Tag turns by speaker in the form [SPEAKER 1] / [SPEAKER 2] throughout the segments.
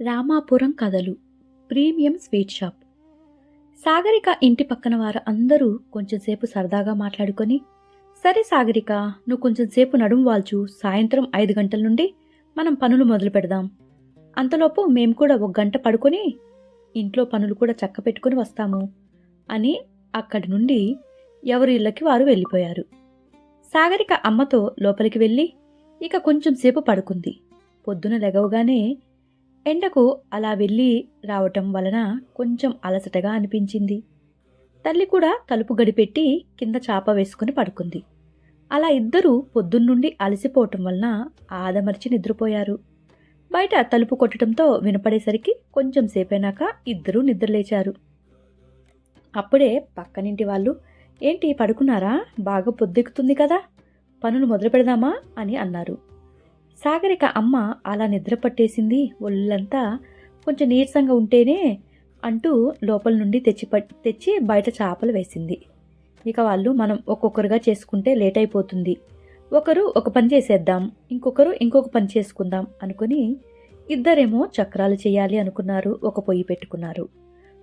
[SPEAKER 1] రామాపురం కథలు premium sweet shop. Sagarika ఇంటి పక్కన వారు అందరూ కొంచెం సేపు సరదాగా మాట్లాడుకొని సరే సాగరిక నువ్వు కొంచెం సేపు నడుము వాల్చు సాయంత్రం ఐదు గంటల నుండి మనం పనులు మొదలు పెడదాం. అంతలోపు మేము కూడా ఒక గంట పడుకొని ఇంట్లో పనులు కూడా చక్క పెట్టుకుని వస్తాము అని అక్కడి నుండి ఎవరి ఇళ్ళకి వారు వెళ్ళిపోయారు. సాగరిక అమ్మతో లోపలికి వెళ్ళి ఇక కొంచెం సేపు పడుకుంది. పొద్దున లెగవగానే ఎండకు అలా వెళ్ళి రావటం వలన కొంచెం అలసటగా అనిపించింది. తల్లి కూడా తలుపు గడిపెట్టి కింద చాప వేసుకుని పడుకుంది. అలా ఇద్దరూ పొద్దున్నుండి అలసిపోవటం వలన ఆదమర్చి నిద్రపోయారు. బయట తలుపు కొట్టడంతో వినపడేసరికి కొంచెం సేపైనాక ఇద్దరూ నిద్రలేచారు. అప్పుడే పక్కనింటి వాళ్ళు ఏంటి పడుకున్నారా? బాగా పొద్దెక్కుతుంది కదా. పనులు మొదలు పెడదామా అని అన్నారు. సాగరిక అమ్మ అలా నిద్ర పట్టేసింది ఒళ్ళంతా కొంచెం నీరసంగా ఉంటేనే అంటూ లోపల నుండి తెచ్చి తెచ్చి బయట చేపలు వేసింది. ఇక వాళ్ళు మనం ఒక్కొక్కరుగా చేసుకుంటే లేట్ అయిపోతుంది ఒకరు ఒక పని చేసేద్దాం ఇంకొకరు ఇంకొక పని చేసుకుందాం అనుకుని ఇద్దరేమో చక్రాలు చేయాలి అనుకున్నారు ఒక పొయ్యి పెట్టుకున్నారు.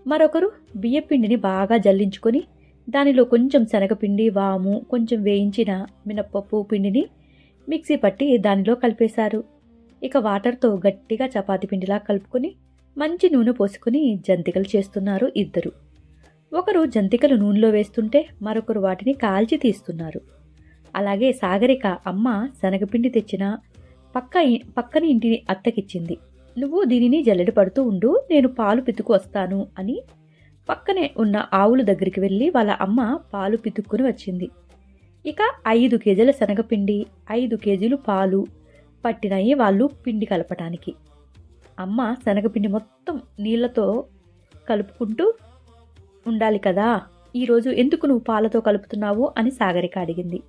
[SPEAKER 1] మరొకరు బియ్యపిండిని బాగా జల్లించుకొని దానిలో కొంచెం శనగపిండి వాము కొంచెం వేయించిన మినప్పప్పు పిండిని మిక్సీ పట్టి దానిలో కలిపేశారు. ఇక వాటర్తో గట్టిగా చపాతి పిండిలా కలుపుకొని మంచి నూనె పోసుకొని జంతికలు చేస్తున్నారు ఇద్దరు. ఒకరు జంతికలు నూనెలో వేస్తుంటే మరొకరు వాటిని కాల్చి తీస్తున్నారు. అలాగే సాగరిక అమ్మ శనగపిండి తెచ్చిన పక్క పక్కని ఇంటిని అత్తకిచ్చింది. నువ్వు దీనిని జల్లెడ పడుతూ ఉండు నేను పాలు పితుకు వస్తాను అని పక్కనే ఉన్న ఆవుల దగ్గరికి వెళ్ళి వాళ్ళ అమ్మ పాలు పితుక్కుని వచ్చింది. ఇక ఐదు కేజీల శనగపిండి ఐదు కేజీలు పాలు పట్టినాయి వాళ్ళు పిండి కలపటానికి. అమ్మ శనగపిండి మొత్తం నీళ్ళతో కలుపుకుంటూ ఉండాలి కదా ఈరోజు ఎందుకు నువ్వు పాలతో కలుపుతున్నావు అని సాగరిక అడిగింది.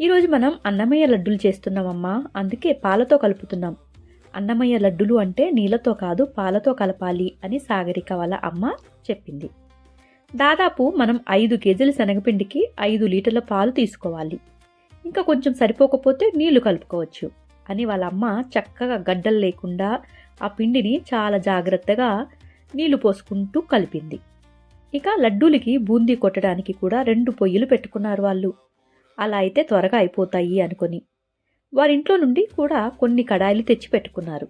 [SPEAKER 1] ఈరోజు మనం అన్నమయ్య లడ్డూలు చేస్తున్నామమ్మా అందుకే పాలతో కలుపుతున్నాం. అన్నమయ్య లడ్డులు అంటే నీళ్ళతో కాదు పాలతో కలపాలి అని సాగరిక వాళ్ళ అమ్మ చెప్పింది. దాదాపు మనం ఐదు కేజీల శనగపిండికి ఐదు లీటర్ల పాలు తీసుకోవాలి. ఇంకా కొంచెం సరిపోకపోతే నీళ్ళు కలుపుకోవచ్చు. అని వాళ్ళ అమ్మ చక్కగా గడ్డలు లేకుండా ఆ పిండిని చాలా జాగ్రత్తగా నీళ్ళు పోసుకుంటూ కలిపింది. ఇక లడ్డూలకి బూందీ కొట్టడానికి కూడా రెండు పొయ్యిలు పెట్టుకున్నారు వాళ్ళు. అలా అయితే త్వరగా అయిపోతాయి అనుకొని. వారింట్లో నుండి కూడా కొన్ని కడాయిలు తెచ్చి పెట్టుకున్నారు.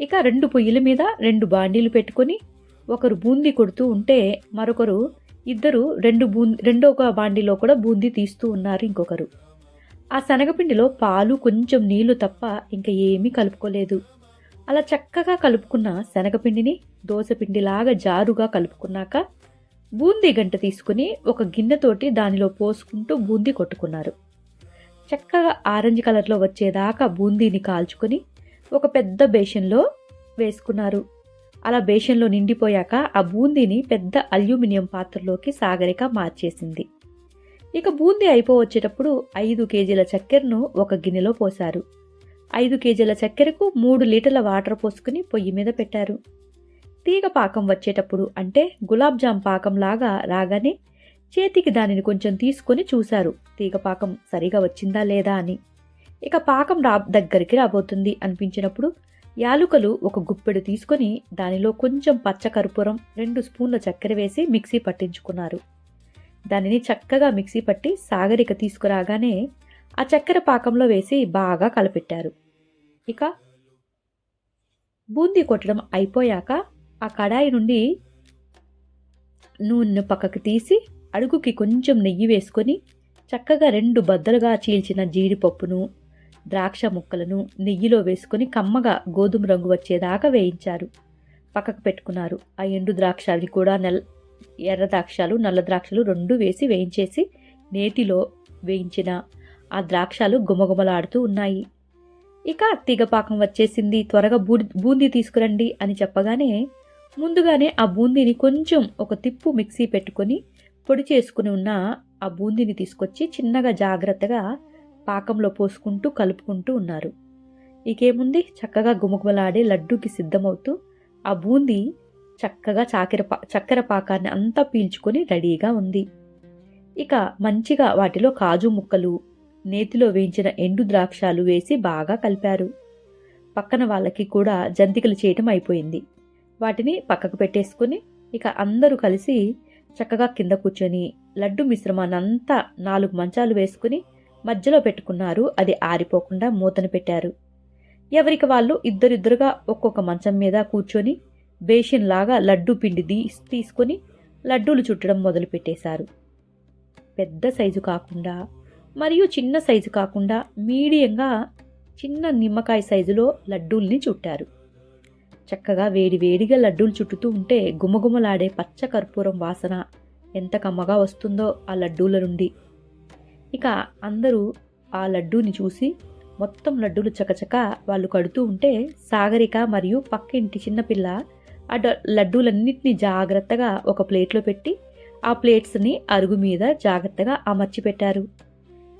[SPEAKER 1] ఇక రెండు పొయ్యిల మీద రెండు బాండీలు పెట్టుకొని ఒకరు బూందీ కొడుతూ ఉంటే మరొకరు ఇద్దరు రెండు బూ రెండో ఒక బాండిలో కూడా బూందీ తీస్తూ ఉన్నారు ఇంకొకరు. ఆ శనగపిండిలో పాలు కొంచెం నీళ్ళు తప్ప ఇంకా ఏమీ కలుపుకోలేదు. అలా చక్కగా కలుపుకున్న శనగపిండిని దోశపిండిలాగా జారుగా కలుపుకున్నాక బూందీ గంట తీసుకుని ఒక గిన్నెతోటి దానిలో పోసుకుంటూ బూందీ కొట్టుకున్నారు. చక్కగా ఆరెంజ్ కలర్లో వచ్చేదాకా బూందీని కాల్చుకొని ఒక పెద్ద బేషన్లో వేసుకున్నారు. అలా బేషన్లో నిండిపోయాక ఆ బూందీని పెద్ద అల్యూమినియం పాత్రలోకి సాగరిక మార్చేసింది. ఇక బూందీ అయిపోవచ్చేటప్పుడు ఐదు కేజీల చక్కెరను ఒక గిన్నెలో పోశారు. ఐదు కేజీల చక్కెరకు మూడు లీటర్ల వాటర్ పోసుకుని పొయ్యి మీద పెట్టారు. తీగ పాకం వచ్చేటప్పుడు అంటే గులాబ్ జామ్ పాకం లాగా రాగానే చేతికి దానిని కొంచెం తీసుకొని చూశారు. తీగ పాకం సరిగా వచ్చిందా లేదా అని. ఇక పాకం రా దగ్గరికి రాబోతుంది అనిపించినప్పుడు యాలుకలు ఒక గుప్పెడు తీసుకొని దానిలో కొంచెం పచ్చ కర్పూరం రెండు స్పూన్ల చక్కెర వేసి మిక్సీ పట్టించుకున్నారు. దానిని చక్కగా మిక్సీ పట్టి సాగరిక తీసుకురాగానే ఆ చక్కెర పాకంలో వేసి బాగా కలపెట్టారు. ఇక బూందీ కొట్టడం అయిపోయాక ఆ కడాయి నుండి నూనె పక్కకు తీసి అడుగుకి కొంచెం నెయ్యి వేసుకొని చక్కగా రెండు బద్దలుగా చీల్చిన జీడిపప్పును ద్రాక్ష ముక్కలను నెయ్యిలో వేసుకొని కమ్మగా గోధుమ రంగు వచ్చేదాకా వేయించారు. పక్కకు పెట్టుకున్నారు. ఆ ఎండు ద్రాక్షాలని కూడా నల్ ఎర్ర ద్రాక్షాలు నల్ల ద్రాక్షలు రెండు వేసి వేయించేసి నేతిలో వేయించిన ఆ ద్రాక్షాలు గుమగుమలాడుతూ ఉన్నాయి. ఇక తీగపాకం వచ్చేసింది. త్వరగా బూడి బూందీ తీసుకురండి అని చెప్పగానే ముందుగానే ఆ బూందీని కొంచెం ఒక తిప్పు మిక్సీ పెట్టుకొని పొడి చేసుకుని ఉన్న ఆ బూందీని తీసుకొచ్చి చిన్నగా జాగ్రత్తగా పాకంలో పోసుకుంటూ కలుపుకుంటూ ఉన్నారు. ఇకేముంది? చక్కగా గుమగుమలాడే లడ్డూకి సిద్ధమవుతూ ఆ బూందీ చక్కగా చాకెర పా చక్కెర పాకాన్ని అంతా పీల్చుకొని రెడీగా ఉంది. ఇక మంచిగా వాటిలో కాజు ముక్కలు నేతిలో వేయించిన ఎండు ద్రాక్షాలు వేసి బాగా కలిపారు. పక్కన వాళ్ళకి కూడా జంతికలు చేయటం అయిపోయింది. వాటిని పక్కకు పెట్టేసుకుని ఇక అందరూ కలిసి చక్కగా కింద కూర్చొని లడ్డు మిశ్రమాన్నంతా నాలుగు మంచాలు వేసుకుని మధ్యలో పెట్టుకున్నారు. అది ఆరిపోకుండా మూతను పెట్టారు. ఎవరికి వాళ్ళు ఇద్దరిద్దరుగా ఒక్కొక్క మంచం మీద కూర్చొని బేషన్లాగా లడ్డు పిండి తీసుకొని లడ్డూలు చుట్టడం మొదలుపెట్టేశారు పెద్ద సైజు కాకుండా మరియు చిన్న సైజు కాకుండా మీడియంగా చిన్న నిమ్మకాయ సైజులో లడ్డూల్ని చుట్టారు. చక్కగా వేడి వేడిగా లడ్డూలు చుట్టుతూ ఉంటే గుమగుమలాడే పచ్చ కర్పూరం వాసన ఎంత కమ్మగా వస్తుందో ఆ లడ్డూల నుండి. ఇక అందరూ ఆ లడ్డూని చూసి మొత్తం లడ్డూలు చకచక వాళ్ళు కడుతూ ఉంటే సాగరిక మరియు పక్కింటి చిన్నపిల్ల ఆ డ- లడ్డూలన్నింటినీ జాగ్రత్తగా ఒక ప్లేట్లో పెట్టి ఆ ప్లేట్స్ని అరుగు మీద జాగ్రత్తగా అమర్చి పెట్టారు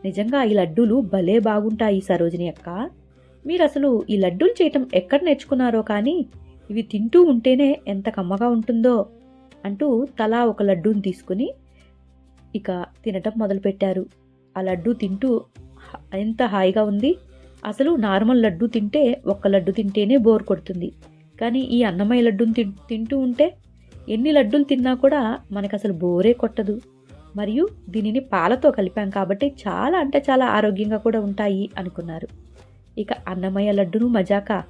[SPEAKER 1] నిజంగా ఈ లడ్డూలు భలే బాగుంటాయి సరోజిని అక్క. మీరు అసలు ఈ లడ్డూలు చేయటం ఎక్కడ నేర్చుకున్నారో కానీ ఇవి తింటూ ఉంటేనే ఎంత కమ్మగా ఉంటుందో అంటూ తలా ఒక లడ్డూని తీసుకుని ఇక తినటం మొదలుపెట్టారు. ఆ లడ్డు తింటూ ఎంత హాయిగా ఉంది. అసలు నార్మల్ లడ్డు తింటే ఒక్క లడ్డు తింటేనే బోర్ కొడుతుంది. కానీ ఈ అన్నమయ్య లడ్డును తి తింటూ ఉంటే ఎన్ని లడ్డూలు తిన్నా కూడా మనకు అసలు బోరే కొట్టదు. మరియు దీనిని పాలతో కలిపాం కాబట్టి చాలా అంటే చాలా ఆరోగ్యంగా కూడా ఉంటాయి అనుకున్నారు. ఇక అన్నమయ్య లడ్డును మజాకా.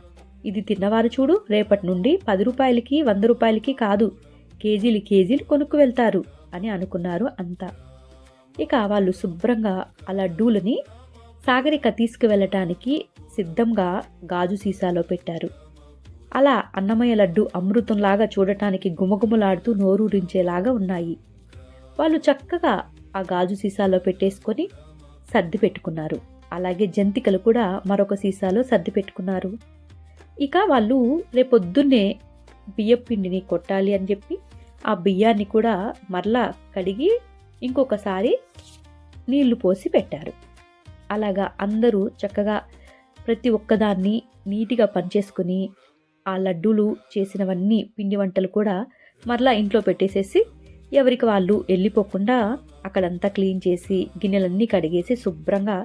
[SPEAKER 1] ఇది తిన్నవారు చూడు రేపటి నుండి పది రూపాయలకి వంద రూపాయలకి కాదు కేజీలు కేజీలు కొనుక్కు వెళ్తారు అని అనుకున్నారు అంతా. ఇక వాళ్ళు శుభ్రంగా ఆ లడ్డూలని సాగరిక తీసుకువెళ్ళటానికి సిద్ధంగా గాజు సీసాలో పెట్టారు. అలా అన్నమయ్య లడ్డు అమృతంలాగా చూడటానికి గుమగుమలాడుతూ నోరూరించేలాగా ఉన్నాయి. వాళ్ళు చక్కగా ఆ గాజు సీసాలో పెట్టేసుకొని సర్ది పెట్టుకున్నారు. అలాగే జంతికలు కూడా మరొక సీసాలో సర్ది పెట్టుకున్నారు. ఇక వాళ్ళు రేపొద్దున్నే బియ్యం పిండిని కొట్టాలి అని చెప్పి ఆ బియ్యాన్ని కూడా మరలా కడిగి ఇంకొకసారి నీళ్ళు పోసి పెట్టారు. అలాగా అందరూ చక్కగా ప్రతి ఒక్కదాన్ని నీటిగా పనిచేసుకుని ఆ లడ్డూలు చేసినవన్నీ పిండి వంటలు కూడా మరలా ఇంట్లో పెట్టేసేసి ఎవరికి వాళ్ళు వెళ్ళిపోకుండా అక్కడంతా క్లీన్ చేసి గిన్నెలన్నీ కడిగేసి శుభ్రంగా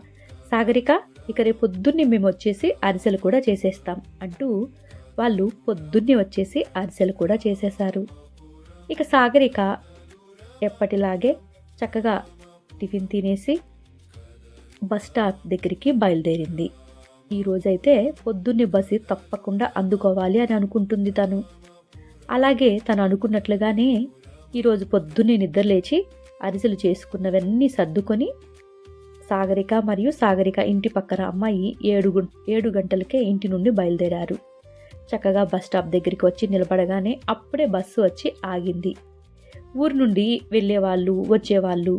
[SPEAKER 1] సాగరిక ఇక రేపు పొద్దున్నే మేము వచ్చేసి అరిసెలు కూడా చేసేస్తాం అంటూ వాళ్ళు పొద్దున్నే వచ్చేసి అరిసెలు కూడా చేసేశారు. ఇక సాగరిక ఎప్పటిలాగే చక్కగా టిఫిన్ తినేసి బస్ స్టాప్ దగ్గరికి బయలుదేరింది. ఈరోజైతే పొద్దున్నే బస్సు తప్పకుండా అందుకోవాలి అని అనుకుంటుంది తను. అలాగే తను అనుకున్నట్లుగానే ఈరోజు పొద్దున్నే నిద్రలేచి అరిసెలు చేసుకున్నవన్నీ సర్దుకొని సాగరిక మరియు సాగరిక ఇంటి పక్కన అమ్మాయి ఏడు ఏడు గంటలకే ఇంటి నుండి బయలుదేరారు. చక్కగా బస్ స్టాప్ దగ్గరికి వచ్చి నిలబడగానే అప్పుడే బస్సు వచ్చి ఆగింది. ఊరు నుండి వెళ్ళేవాళ్ళు వచ్చేవాళ్ళు.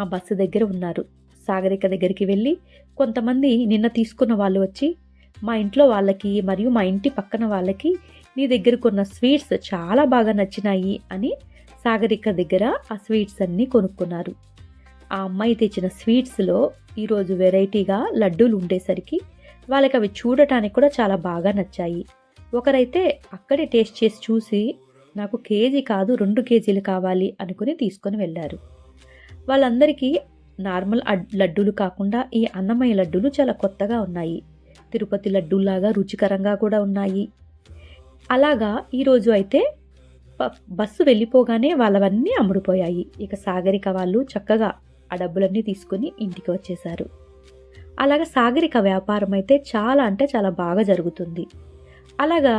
[SPEAKER 1] ఆ బస్సు దగ్గర ఉన్నారు. సాగరిక దగ్గరికి వెళ్ళి కొంతమంది నిన్న తీసుకున్న వాళ్ళు వచ్చి మా ఇంట్లో వాళ్ళకి మరియు మా ఇంటి పక్కన వాళ్ళకి నీ దగ్గర కొన్న స్వీట్స్ చాలా బాగా నచ్చినాయి అని సాగరిక దగ్గర ఆ స్వీట్స్ అన్నీ కొనుక్కున్నారు. ఆ అమ్మాయి తెచ్చిన స్వీట్స్లో ఈరోజు వెరైటీగా లడ్డూలు ఉండేసరికి వాళ్ళకి అవి చూడటానికి కూడా చాలా బాగా నచ్చాయి. ఒకరైతే అక్కడే టేస్ట్ చేసి చూసి నాకు కేజీ కాదు రెండు కేజీలు కావాలి అనుకుని తీసుకొని వెళ్ళారు. వాళ్ళందరికీ నార్మల్ లడ్డూలు కాకుండా ఈ అన్నమయ్య లడ్డూలు చాలా కొత్తగా ఉన్నాయి. తిరుపతి లడ్డూలాగా రుచికరంగా కూడా ఉన్నాయి. అలాగా ఈరోజు అయితే బస్సు వెళ్ళిపోగానే వాళ్ళవన్నీ అమ్ముడుపోయాయి. ఇక సాగరిక వాళ్ళు చక్కగా ఆ డబ్బులన్నీ తీసుకుని ఇంటికి వచ్చేశారు. అలాగా సాగరిక వ్యాపారం అయితే చాలా అంటే చాలా బాగా జరుగుతుంది. అలాగా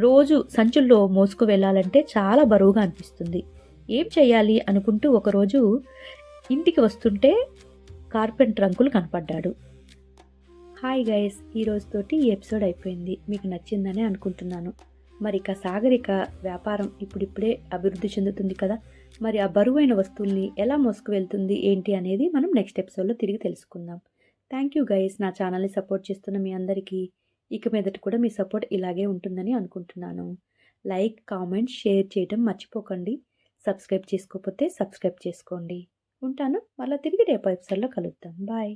[SPEAKER 1] రోజు సంచుల్లో మోసుకు వెళ్ళాలంటే చాలా బరువుగా అనిపిస్తుంది. ఏం చేయాలి అనుకుంటూ ఒకరోజు ఇంటికి వస్తుంటే కార్పెంటర్ అంకులు కనపడ్డాడు. హాయ్ గైస్ ఈ రోజుతోటి ఈ ఎపిసోడ్ అయిపోయింది. మీకు నచ్చిందని అనుకుంటున్నాను. మరి ఇక సాగరిక వ్యాపారం ఇప్పుడిప్పుడే అభివృద్ధి చెందుతుంది కదా? మరి ఆ బరువైన వస్తువుల్ని ఎలా మోసుకు వెళ్తుంది ఏంటి అనేది మనం నెక్స్ట్ ఎపిసోడ్లో తిరిగి తెలుసుకుందాం. థ్యాంక్ యూ గైస్ నా ఛానల్ని సపోర్ట్ చేస్తున్న మీ అందరికీ. ఇక మీదట కూడా మీ సపోర్ట్ ఇలాగే ఉంటుందని అనుకుంటున్నాను. లైక్ కామెంట్ షేర్ చేయడం మర్చిపోకండి. సబ్స్క్రైబ్ చేసుకోకపోతే సబ్స్క్రైబ్ చేసుకోండి. ఉంటాను. మళ్ళీ తిరిగి రేపు ఎపిసోడ్లో కలుద్దాం. బాయ్.